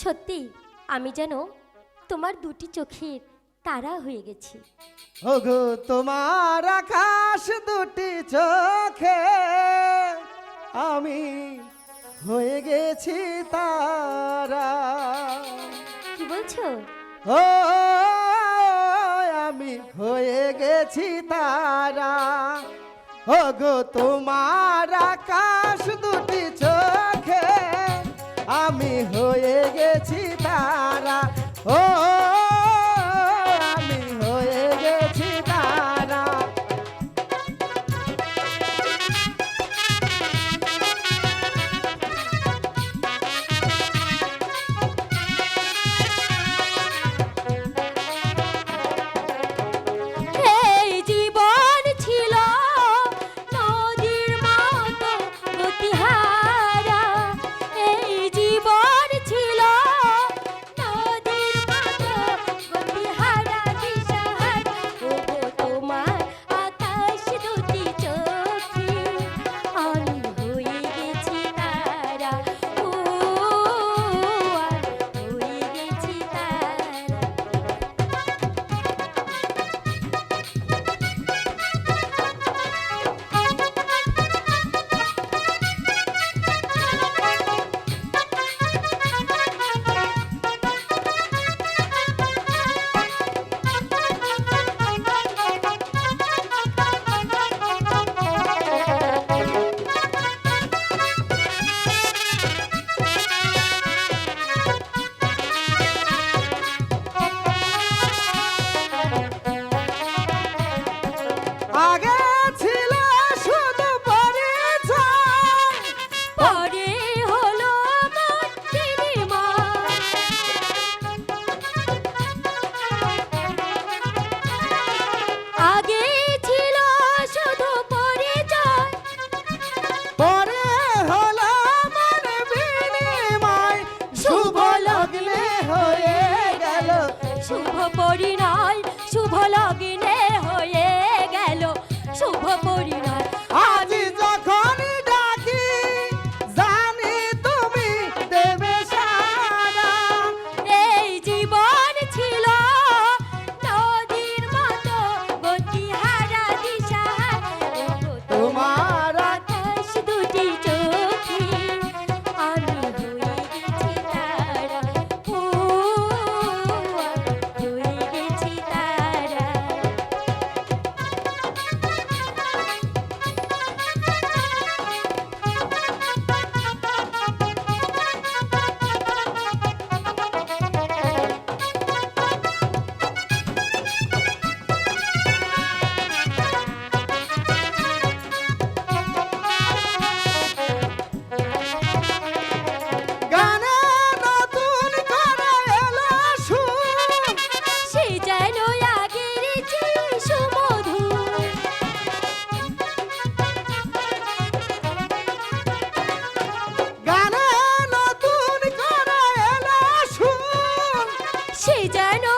সত্যি আমি যেন তোমার দুটি চোখের তারা হয়ে গেছি। ওগো তোমার আকাশ দুটি চোখে আমি হয়ে গেছি তারা। কি বলছো? ও আমি হয়ে গেছি তারা। ওগো তোমার আকাশ ya no